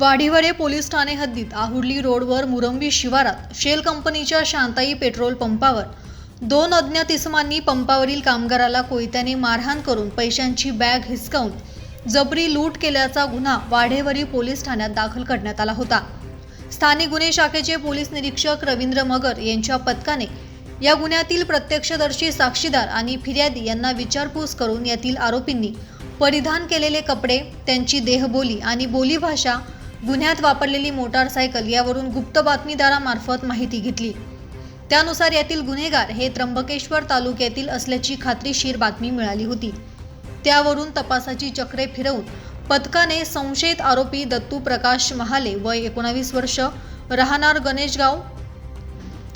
वाढीवरे police Thane हद्दीत. आहुर्ली रोडवर मुरंबी शिवारात शेल कंपनीच्या शांताई पेट्रोल पंपावर दोन अज्ञात इसमांनी पंपावरील कामगाराला कोयत्याने मारहाण करून पैशांची बॅग हिसकावून जबरी लूट केल्याचा गुन्हा वाढेवरी पोलीस ठाण्यात दाखल करण्यात आला होता. स्थानिक गुन्हे शाखेचे पोलीस निरीक्षक रवींद्र मगर यांच्या पथकाने या गुन्ह्यातील प्रत्यक्षदर्शी साक्षीदार आणि फिर्यादी यांना विचारपूस करून यातील आरोपींनी परिधान केलेले कपडे त्यांची देहबोली आणि बोलीभाषा गुन्ह्यात वापरलेली मोटारसायकल यावरून गुप्त बातमीदारामार्फत माहिती घेतली. त्यानुसार यातील गुन्हेगार हे त्र्यंबकेश्वर तालुक्यातील असल्याची खात्रीशीर बातमी मिळाली होती. त्यावरून तपासाची चक्रे फिरवून पथकाने संशयित आरोपी दत्तू प्रकाश महाले वय एकोणावीस वर्ष राहणार गणेशगाव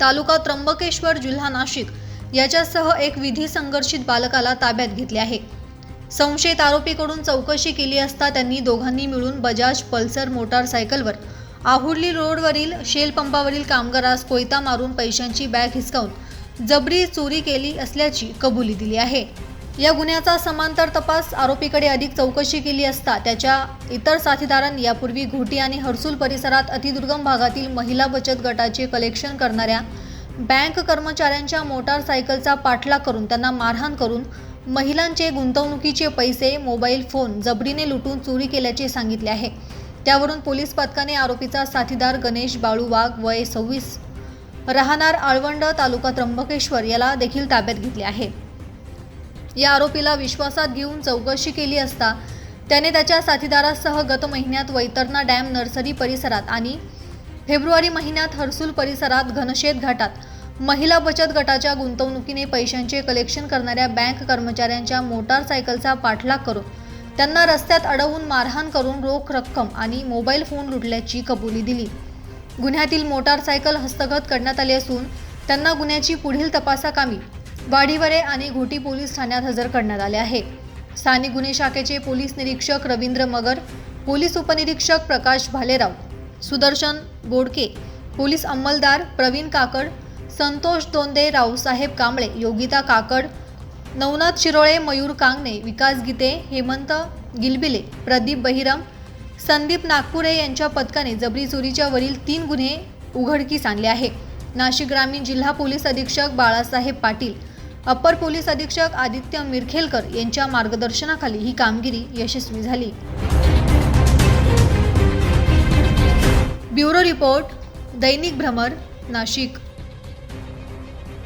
तालुका त्र्यंबकेश्वर जिल्हा नाशिक याच्यासह एक विधी संघर्षित बालकाला ताब्यात घेतले आहे. संशयित आरोपीकडून चौकशी केली असता त्यांनी दोघांनी मिळून बजाज पल्सर मोटारसायकलवर आहुर्ली रोडवरील शेल पंपावरील कामगारास कोयता मारून पैशांची बॅग हिसकावून जबरी चोरी केली असल्याची कबुली दिली आहे. या गुन्ह्याचा समांतर तपास आरोपीकडे अधिक चौकशी केली असता त्याच्या इतर साथीदारांनी यापूर्वी घोटी आणि हर्सूल परिसरात अतिदुर्गम भागातील महिला बचत गटाचे कलेक्शन करणाऱ्या बँक कर्मचाऱ्यांच्या मोटारसायकलचा पाठलाग करून त्यांना मारहाण करून महिलांचे गुंतवणुकीचे पैसे मोबाईल फोन जबडीने लुटून चोरी केल्याचे सांगितले आहे. त्यावरून पोलीस पथकाने आरोपीचा साथीदार गणेश बाळू वाघ वय सव्वीस राहणार आळवंड तालुका त्र्यंबकेश्वर याला देखील ताब्यात घेतले आहे. या आरोपीला विश्वासात घेऊन चौकशी केली असता त्याने त्याच्या साथीदारासह गत महिन्यात वैतरणा डॅम नर्सरी परिसरात आणि फेब्रुवारी महिन्यात हर्सूल परिसरात घनशेत घाटात महिला बचत गटाच्या गुंतवणुकीने पैशांचे कलेक्शन करणाऱ्या बँक कर्मचाऱ्यांच्या मोटारसायकलचा पाठलाग करून त्यांना रस्त्यात अडवून मारहाण करून रोख रक्कम आणि मोबाईल फोन लुटल्याची कबुली दिली. गुन्ह्यातील मोटारसायकल हस्तगत करण्यात आली असून त्यांना गुन्ह्याची पुढील तपासाकामी वाडीवरे आणि घोटी पोलीस ठाण्यात हजर करण्यात आले आहे. स्थानिक गुन्हे शाखेचे पोलीस निरीक्षक रवींद्र मगर पोलीस उपनिरीक्षक प्रकाश भालेराव सुदर्शन बोडके पोलीस अंमलदार प्रवीण काकड संतोष दोंदे रावसाहेब कांबळे योगिता काकड नवनाथ शिरोळे मयूर कांगणे विकास गीते हेमंत गिलबिले प्रदीप बहिरम संदीप नागपुरे यांच्या पथकाने जबरी चोरीच्या वरील तीन गुन्हे उघडकीस आणले आहे नाशिक ग्रामीण जिल्हा पोलीस अधीक्षक बाळासाहेब पाटील अप्पर पोलीस अधीक्षक आदित्य मिरखेलकर यांच्या मार्गदर्शनाखाली ही कामगिरी यशस्वी झाली. ब्युरो रिपोर्ट दैनिक भ्रमर नाशिक.